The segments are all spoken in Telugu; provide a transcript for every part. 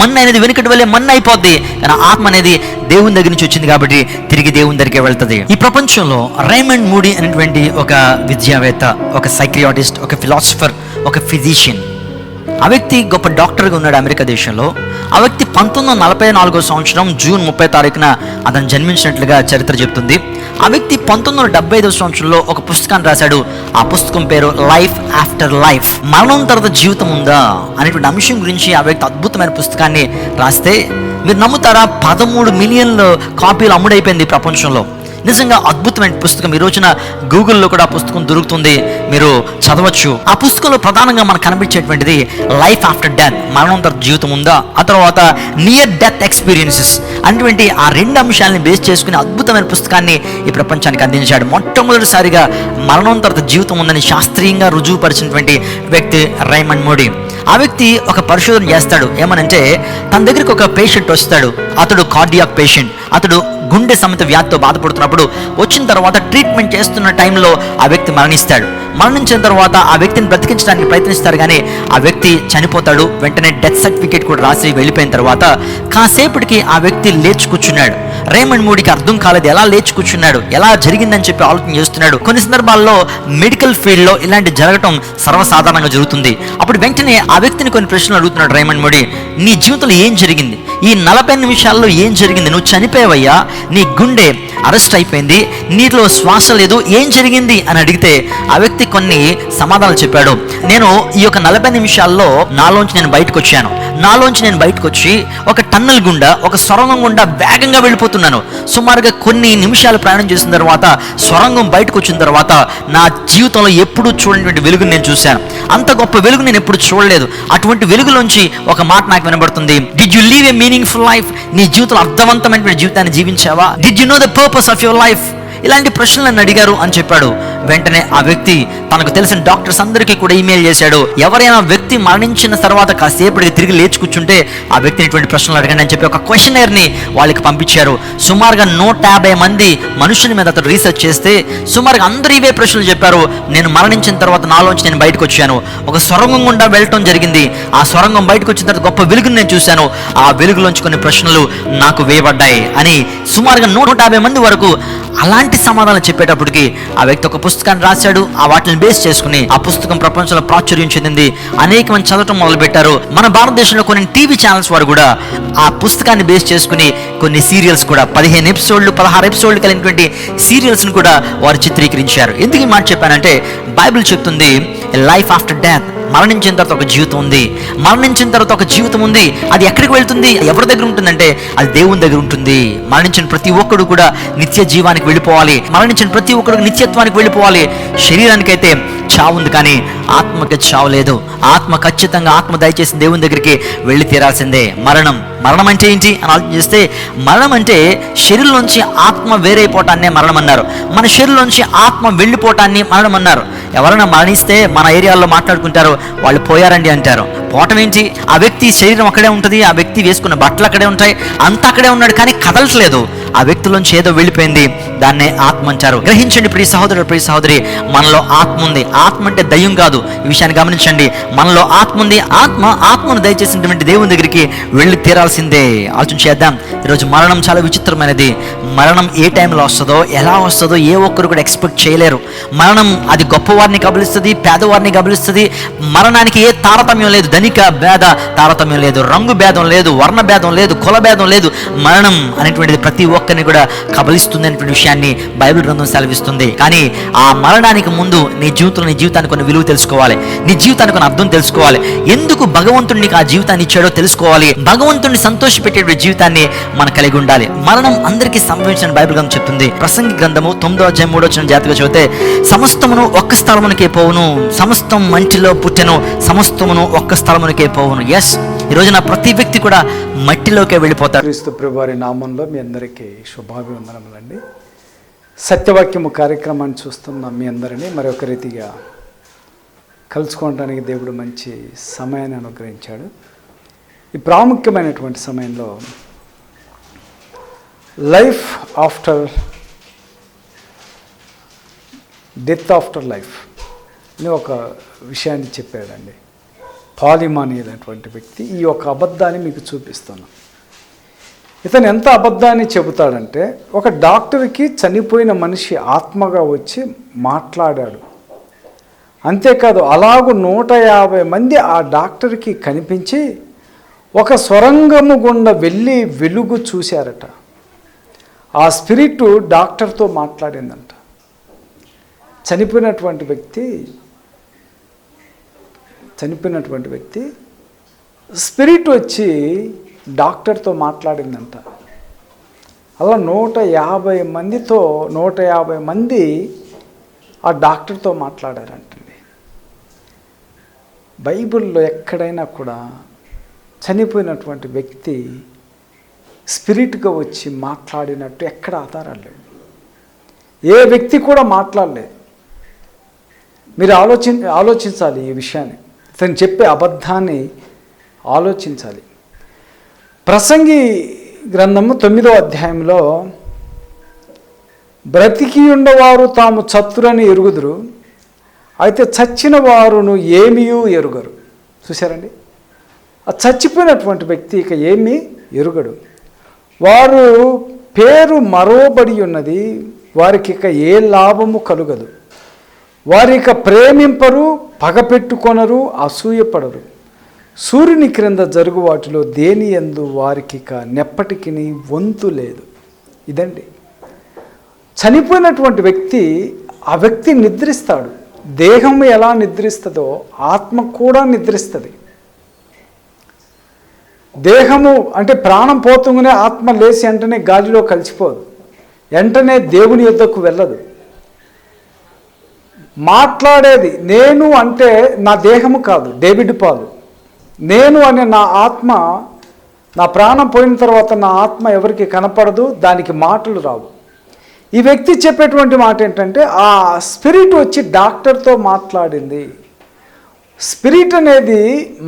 మన్ను అనేది వెనుకటి వెళ్ళే మన్ను అయిపోద్ది. కానీ ఆత్మ అనేది దేవుని దగ్గర నుంచి వచ్చింది కాబట్టి తిరిగి దేవుని దగ్గరికి వెళ్తుంది. ఈ ప్రపంచంలో రైమండ్ మూడీ అనేటువంటి ఒక విద్యావేత్త ఒక సైక్రియాటిస్ట్ ఒక ఫిలాసఫర్ ఒక ఫిజిషియన్ ఆ వ్యక్తి గొప్ప డాక్టర్గా ఉన్నాడు అమెరికా దేశంలో. ఆ వ్యక్తి పంతొమ్మిది వందల నలభై నాలుగో సంవత్సరం జూన్ ముప్పై తారీఖున అతను జన్మించినట్లుగా చరిత్ర చెప్తుంది. ఆ వ్యక్తి పంతొమ్మిది వందల డెబ్బై ఐదో సంవత్సరంలో ఒక పుస్తకాన్ని రాశాడు. ఆ పుస్తకం పేరు లైఫ్ ఆఫ్టర్ లైఫ్. మరణం తర్వాత జీవితం ఉందా? అనేటువంటి అంశం గురించి ఆ వ్యక్తి అద్భుతమైన పుస్తకాన్ని రాస్తే మీరు నమ్ముతారా? పదమూడు మిలియన్ల కాపీలు అమ్ముడైపోయింది ప్రపంచంలో. నిజంగా అద్భుతమైన పుస్తకం. ఈ రోజున గూగుల్లో కూడా ఆ పుస్తకం దొరుకుతుంది. మీరు చదవచ్చు. ఆ పుస్తకంలో ప్రధానంగా మనకు కనిపించేటువంటిది లైఫ్ ఆఫ్టర్ డెత్ మరణం జీవితం ఉందా? ఆ తర్వాత నియర్ డెత్ ఎక్స్పీరియన్సెస్ అటువంటి ఆ రెండు అంశాలని బేస్ చేసుకుని అద్భుతమైన పుస్తకాన్ని ఈ ప్రపంచానికి అందించాడు. మొట్టమొదటిసారిగా మరణం జీవితం ఉందని శాస్త్రీయంగా రుజువుపరిచినటువంటి వ్యక్తి రైమండ్ మోడీ. ఆ వ్యక్తి ఒక పరిశోధన చేస్తాడు. ఏమనంటే తన దగ్గరికి ఒక పేషెంట్ వస్తాడు. అతడు కార్డియాక్ పేషెంట్. అతడు గుండె సమేత వ్యాధితో బాధపడుతున్నప్పుడు వచ్చిన తర్వాత ట్రీట్మెంట్ చేస్తున్న టైంలో ఆ వ్యక్తి మరణిస్తాడు. మరణించిన తర్వాత ఆ వ్యక్తిని బ్రతికించడానికి ప్రయత్నిస్తారు కానీ ఆ వ్యక్తి చనిపోతాడు. వెంటనే డెత్ సర్టిఫికేట్ కూడా రాసి వెళ్ళిపోయిన తర్వాత కాసేపటికి ఆ వ్యక్తి లేచి కూర్చున్నాడు. రేమండ్ మూడికి అర్థం కాలేదు. ఎలా లేచి కూర్చున్నాడు? ఎలా జరిగిందని చెప్పి ఆలోచన చేస్తున్నాడు. కొన్ని సందర్భాల్లో మెడికల్ ఫీల్డ్లో ఇలాంటి జరగటం సర్వసాధారణంగా జరుగుతుంది. అప్పుడు వెంటనే ఆ వ్యక్తిని కొన్ని ప్రశ్నలు అడుగుతున్నాడు రేమండ్ మోడీ. నీ జీవితంలో ఏం జరిగింది? ఈ నలభై నిమిషాల్లో ఏం జరిగింది? నువ్వు చనిపోయావయ్యా? నీ గుండె అరెస్ట్ అయిపోయింది. నీటిలో శ్వాస లేదు. ఏం జరిగింది? అని అడిగితే ఆ వ్యక్తి కొన్ని సమాధానాలు చెప్పాడు. నేను ఈ యొక్క నలభై నిమిషాల్లో నాలోంచి నేను బయటకు వచ్చాను నాలోంచి నేను బయటకు వచ్చి ఒక టన్నల్ గుండా ఒక సొరంగం గుండా వేగంగా వెళ్ళిపోతున్నాను. సుమారుగా కొన్ని నిమిషాలు ప్రయాణం చేసిన తర్వాత సొరంగం బయటకు వచ్చిన తర్వాత నా జీవితంలో ఎప్పుడూ చూడనటువంటి వెలుగుని నేను చూశాను. అంత గొప్ప వెలుగు నేను ఎప్పుడు చూడలేదు. అటువంటి వెలుగులోంచి ఒక మాట నాకు వినబడుతుంది. Did you leave a meaningful life నీ జీవితంలో అర్థవంతమైనటువంటి జీవితాన్ని జీవించావా? Did you know the purpose of your life ఇలాంటి ప్రశ్నలు నన్ను అడిగారు అని చెప్పాడు. వెంటనే ఆ వ్యక్తి తనకు తెలిసిన డాక్టర్స్ అందరికీ కూడా ఈమెయిల్ చేశాడు. ఎవరైనా వ్యక్తి మరణించిన తర్వాత కాసేపటికి తిరిగి లేచి కూర్చుంటే ఆ వ్యక్తిని ఇటువంటి ప్రశ్నలు అడగండి అని చెప్పి ఒక క్వశ్చనర్ని వాళ్ళకి పంపించారు. సుమారుగా నూట యాభై మంది మనుషుల మీద అతను రీసెర్చ్ చేస్తే సుమారుగా అందరూ ఇవే ప్రశ్నలు చెప్పారు. నేను మరణించిన తర్వాత నాలోంచి నేను బయటకు వచ్చాను. ఒక సొరంగం గుండా వెళ్ళటం జరిగింది. ఆ సొరంగం బయటకు వచ్చిన తర్వాత గొప్ప వెలుగుని నేను చూశాను. ఆ వెలుగులోంచి కొన్ని ప్రశ్నలు నాకు వేయబడ్డాయి అని సుమారుగా నూట యాభై మంది వరకు అలాంటి సమాధానం చెప్పేటప్పటికి ఆ వ్యక్తి ఒక పుస్తకాన్ని రాశాడు. ఆ వాటిని బేస్ చేసుకుని ఆ పుస్తకం ప్రపంచంలో ప్రాచుర్యం చెందింది. అనేక మంది చదవటం మొదలు పెట్టారు మన భారతదేశంలో కొన్ని టీవీ ఛానల్స్ వారు కూడా ఆ పుస్తకాన్ని బేస్ చేసుకుని కొన్ని సీరియల్స్ కూడా పదిహేను ఎపిసోడ్లు పదహారు ఎపిసోడ్లు కలిగినటువంటి సీరియల్స్ని కూడా వారు చిత్రీకరించారు. ఎందుకు మాట చెప్పానంటే బైబిల్ చెప్తుంది లైఫ్ ఆఫ్టర్ డెత్. మరణించిన తర్వాత ఒక జీవితం ఉంది. మరణించిన తర్వాత ఒక జీవితం ఉంది. అది ఎక్కడికి వెళ్తుంది? ఎవరి దగ్గర ఉంటుందంటే అది దేవుని దగ్గర ఉంటుంది. మరణించిన ప్రతి ఒక్కడు కూడా నిత్య జీవానికి వెళ్ళిపోవాలి. మరణించిన ప్రతి ఒక్కడు నిత్యత్వానికి వెళ్ళిపోవాలి. శరీరానికైతే చావు ఉంది కానీ ఆత్మకి చావు లేదు. ఆత్మ ఖచ్చితంగా ఆత్మ దయచేసి దేవుని దగ్గరికి వెళ్ళి తీరాల్సిందే. మరణం. మరణం అంటే ఏంటి అని ఆలోచన చేస్తే మరణం అంటే శరీరం నుంచి ఆత్మ వేరైపోవటాన్నే మరణం అన్నారు. మన శరీరం నుంచి ఆత్మ వెళ్ళిపోవటాన్ని మరణం అన్నారు. ఎవరైనా మరణిస్తే మన ఏరియాలో మాట్లాడుకుంటారు వాళ్ళు పోయారండి అంటారు. పోవటం ఏంటి? ఆ వ్యక్తి శరీరం అక్కడే ఉంటుంది ఆ వ్యక్తి వేసుకున్న బట్టలు అక్కడే ఉంటాయి అంతా అక్కడే ఉన్నాడు కానీ కదలట్లేదు. ఆ వ్యక్తిలోంచి ఏదో వెళ్ళిపోయింది. దాన్నే ఆత్మ అంటారు. గ్రహించండి ప్రియ సహోదరుడు ప్రియ సహోదరి మనలో ఆత్మ ఉంది. ఆత్మ అంటే దయ్యం కాదు. ఈ విషయాన్ని గమనించండి. మనలో ఆత్మ ఉంది. ఆత్మ ఆత్మను దయచేసినటువంటి దేవుని దగ్గరికి వెళ్ళి తీరాల్సిందే. ఆలోచన చేద్దాం. ఈరోజు మరణం చాలా విచిత్రమైనది. మరణం ఏ టైంలో వస్తుందో ఎలా వస్తుందో ఏ ఒక్కరు కూడా ఎక్స్పెక్ట్ చేయలేరు. మరణం అది గొప్పవారిని కబలిస్తుంది పేదవారిని కబలిస్తుంది. మరణానికి ఏ తారతమ్యం లేదు. ధనిక భేద తారతమ్యం లేదు. రంగు భేదం లేదు. వర్ణ భేదం లేదు. కుల భేదం లేదు. మరణం అనేటువంటిది ప్రతి ఒక్కరిని కూడా కబలిస్తుంది అనేటువంటి విషయాన్ని బైబిల్ గ్రంథం సెలవిస్తుంది. కానీ ఆ మరణానికి ముందు నీ జీవితంలో నీ జీవితానికి కొన్ని విలువ తెలుసుకోవాలి. నీ జీవితానికి కొన్ని అర్థం తెలుసుకోవాలి. ఎందుకు భగవంతుడు నీకు ఆ జీవితాన్ని ఇచ్చాడో తెలుసుకోవాలి. భగవంతుడిని సంతోషపెట్టే జీవితాన్ని మనం కలిగి ఉండాలి. మరణం అందరికీ సంభవించిన బైబిల్ గ్రంథం చెప్తుంది. ప్రసంగి గ్రంథము తొమ్మిదో అధ్యాయం మూడో వచ్చిన జాతిగా చదివితే సమస్తమును ఒక్క స్థలమునకే పోవును. సమస్తం మంచిలో పుట్టెను. సమస్తమును ఒక్క స్థలమునకే పోవును. ఎస్ ఈరోజు నా ప్రతి వ్యక్తి కూడా మట్టిలోకే వెళ్ళిపోతాడు. క్రీస్తు ప్రభువారి నామంలో మీ అందరికీ శుభాభివందనములండి. సత్యవాక్యము కార్యక్రమాన్ని చూస్తున్న మీ అందరినీ మరొక రీతిగా కలుసుకోవడానికి దేవుడు మంచి సమయాన్ని అనుగ్రహించాడు. ఈ ప్రాముఖ్యమైనటువంటి సమయంలో life after death after life అని ఒక విషయాన్ని చెప్పాడండి. పాలిమాని అనేటువంటి వ్యక్తి ఈ యొక్క అబద్ధాన్ని మీకు చూపిస్తున్నాను. ఇతను ఎంత అబద్ధాన్ని చెబుతాడంటే ఒక డాక్టర్కి చనిపోయిన మనిషి ఆత్మగా వచ్చి మాట్లాడాడు. అంతేకాదు అలాగూ నూట యాభై మంది ఆ డాక్టర్కి కనిపించి ఒక సొరంగము గుండా వెళ్ళి వెలుగు చూశారట. ఆ స్పిరిట్ డాక్టర్తో మాట్లాడిందంట. చనిపోయినటువంటి వ్యక్తి చనిపోయినటువంటి వ్యక్తి స్పిరిట్ వచ్చి డాక్టర్తో మాట్లాడిందంట. అలా నూట యాభై మందితో నూట యాభై మంది ఆ డాక్టర్తో మాట్లాడారంటండి. బైబిల్లో ఎక్కడైనా కూడా చనిపోయినటువంటి వ్యక్తి స్పిరిట్గా వచ్చి మాట్లాడినట్టు ఎక్కడ ఆధారాలు లేవు. ఏ వ్యక్తి కూడా మాట్లాడలేదు. మీరు ఆలోచి ఆలోచించాలి ఈ విషయాన్ని. తను చెప్పే అబద్ధాన్ని ఆలోచించాలి. ప్రసంగి గ్రంథము తొమ్మిదో అధ్యాయంలో బ్రతికి ఉండవారు తాము చతురని ఎరుగుదురు అయితే చచ్చిన వారును ఏమీయూ ఎరుగరు. చూశారండి? ఆ చచ్చిపోయినటువంటి వ్యక్తి ఇక ఏమీ ఎరుగడు. వారు పేరు మరోబడి ఉన్నది వారికి ఇక ఏ లాభము కలుగదు. వారి ప్రేమింపరు పగపెట్టుకొనరు అసూయపడరు. సూర్యుని క్రింద జరుగు వాటిలో దేని ఎందు వారికి ఇక నెప్పటికి వంతు లేదు. ఇదండి. చనిపోయినటువంటి వ్యక్తి ఆ వ్యక్తి నిద్రిస్తాడు. దేహం ఎలా నిద్రిస్తుందో ఆత్మ కూడా నిద్రిస్తుంది. దేహము అంటే ప్రాణం పోతుంగానే ఆత్మ లేచి వెంటనే గాలిలో కలిసిపోదు. వెంటనే దేవుని యొద్దకు వెళ్ళదు. మాట్లాడేది నేను అంటే నా దేహము కాదు డేవిడ్ పాలు. నేను అనే నా ఆత్మ నా ప్రాణం పోయిన తర్వాత నా ఆత్మ ఎవరికి కనపడదు దానికి మాటలు రావు. ఈ వ్యక్తి చెప్పేటువంటి మాట ఏంటంటే ఆ స్పిరిట్ వచ్చి డాక్టర్తో మాట్లాడింది. స్పిరిట్ అనేది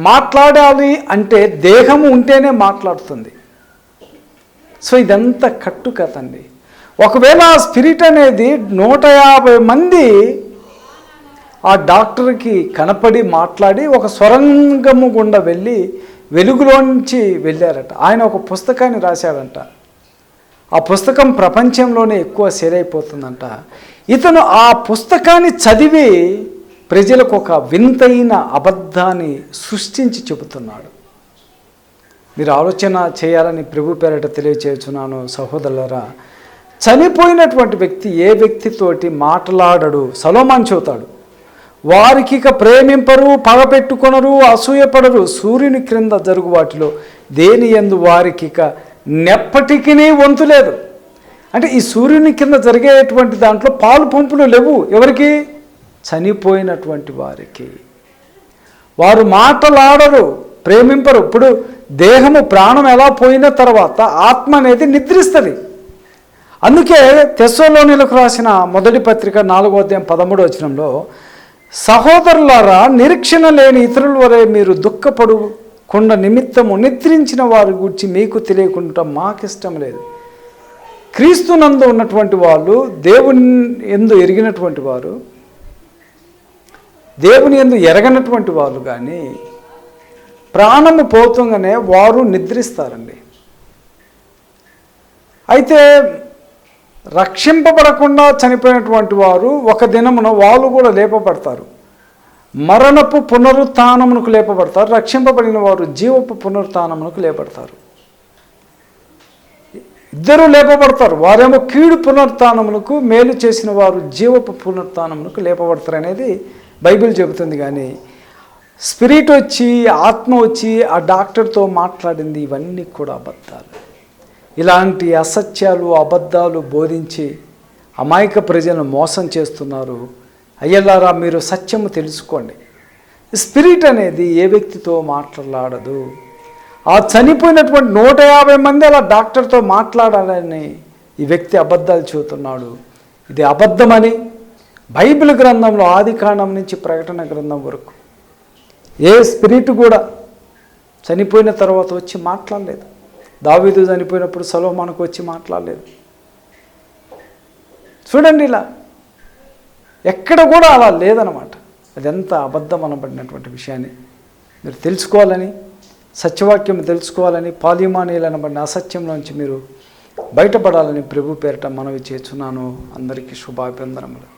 మాట్లాడాలి అంటే దేహము ఉంటేనే మాట్లాడుతుంది. సో ఇదంతా కట్టు కథ అండి. ఒకవేళ ఆ స్పిరిట్ అనేది నూట యాభై మంది ఆ డాక్టర్కి కనపడి మాట్లాడి ఒక స్వరంగము గుండా వెళ్ళి వెలుగులోంచి వెళ్ళారట. ఆయన ఒక పుస్తకాన్ని రాశాడంట. ఆ పుస్తకం ప్రపంచంలోనే ఎక్కువ సేల్ అయిపోతుందంట ఇతను ఆ పుస్తకాన్ని చదివి ప్రజలకు ఒక వింతైన అబద్ధాన్ని సృష్టించి చెబుతున్నాడు. మీరు ఆలోచన చేయాలని ప్రభు పేరట తెలియచేస్తున్నాను సహోదరులరా. చనిపోయినటువంటి వ్యక్తి ఏ వ్యక్తితోటి మాట్లాడడు? సలోమాన్ చూతాడు వారికి ఇక ప్రేమింపరు పగపెట్టుకొనరు అసూయపడరు సూర్యుని క్రింద జరుగు వాటిలో దేని ఎందు వారికి ఇక నెప్పటికీ వంతు లేదు. అంటే ఈ సూర్యుని కింద జరిగేటువంటి దాంట్లో పాలు పంపులు లేవు. ఎవరికి? చనిపోయినటువంటి వారికి. వారు మాటలాడరు ప్రేమింపరు. ఇప్పుడు దేహము ప్రాణం ఎలా పోయిన తర్వాత ఆత్మ అనేది నిద్రిస్తుంది. అందుకే తెస్సోలోనిలకు రాసిన మొదటి పత్రిక నాలుగో అధ్యాయం పదమూడు వచనంలో సహోదరులారా నిరీక్షణ లేని ఇతరుల వరే మీరు దుఃఖపడు కొండ నిమిత్తము నిద్రించిన వారి గురించి మీకు తెలియకుండా మాకిష్టం లేదు. క్రీస్తునందు ఉన్నటువంటి వాళ్ళు దేవుని ఎందు ఎరిగినటువంటి వారు దేవుని ఎందు ఎరగనటువంటి వాళ్ళు కానీ ప్రాణము పోతుంగానే వారు నిద్రిస్తారండి. అయితే రక్షింపబడకుండా చనిపోయినటువంటి వారు ఒక దినమున వాళ్ళు కూడా లేపబడతారు. మరణపు పునరుత్నమునకు లేపబడతారు. రక్షింపబడిన వారు జీవపు పునరుత్నమునకు లేపడతారు ఇద్దరు లేపబడతారు. వారేమో కీడు పునరుత్నమునకు మేలు చేసిన వారు జీవపు పునరుత్నమునకు లేపబడతారు అనేది బైబిల్ చెబుతుంది కానీ స్పిరిట్ వచ్చి ఆత్మ వచ్చి ఆ డాక్టర్తో మాట్లాడింది ఇవన్నీ కూడా అబద్ధాలు. ఇలాంటి అసత్యాలు అబద్ధాలు బోధించి అమాయక ప్రజలను మోసం చేస్తున్నారు. అయ్యలారా మీరు సత్యము తెలుసుకోండి. స్పిరిట్ అనేది ఏ వ్యక్తితో మాట్లాడదు. ఆ చనిపోయినటువంటి నూట యాభై మంది అలా డాక్టర్తో మాట్లాడాలని ఈ వ్యక్తి అబద్ధాలు చెబుతున్నాడు. ఇది అబద్ధమని బైబిల్ గ్రంథంలో ఆది కాండం నుంచి ప్రకటన గ్రంథం వరకు ఏ స్పిరిట్ కూడా చనిపోయిన తర్వాత వచ్చి మాట్లాడలేదు. దావీదు చనిపోయినప్పుడు సలోమానికి వచ్చి మాట్లాడలేదు. చూడండి ఇలా. ఎక్కడ కూడా అలా లేదనమాట అది ఎంత అబద్ధం అనబడినటువంటి విషయాన్ని మీరు తెలుసుకోవాలని సత్యవాక్యం తెలుసుకోవాలని పాలిమానీయులనబడిన అసత్యంలోంచి మీరు బయటపడాలని ప్రభు పేరిట మనవి చేస్తున్నాను. అందరికీ శుభాభివందనములు.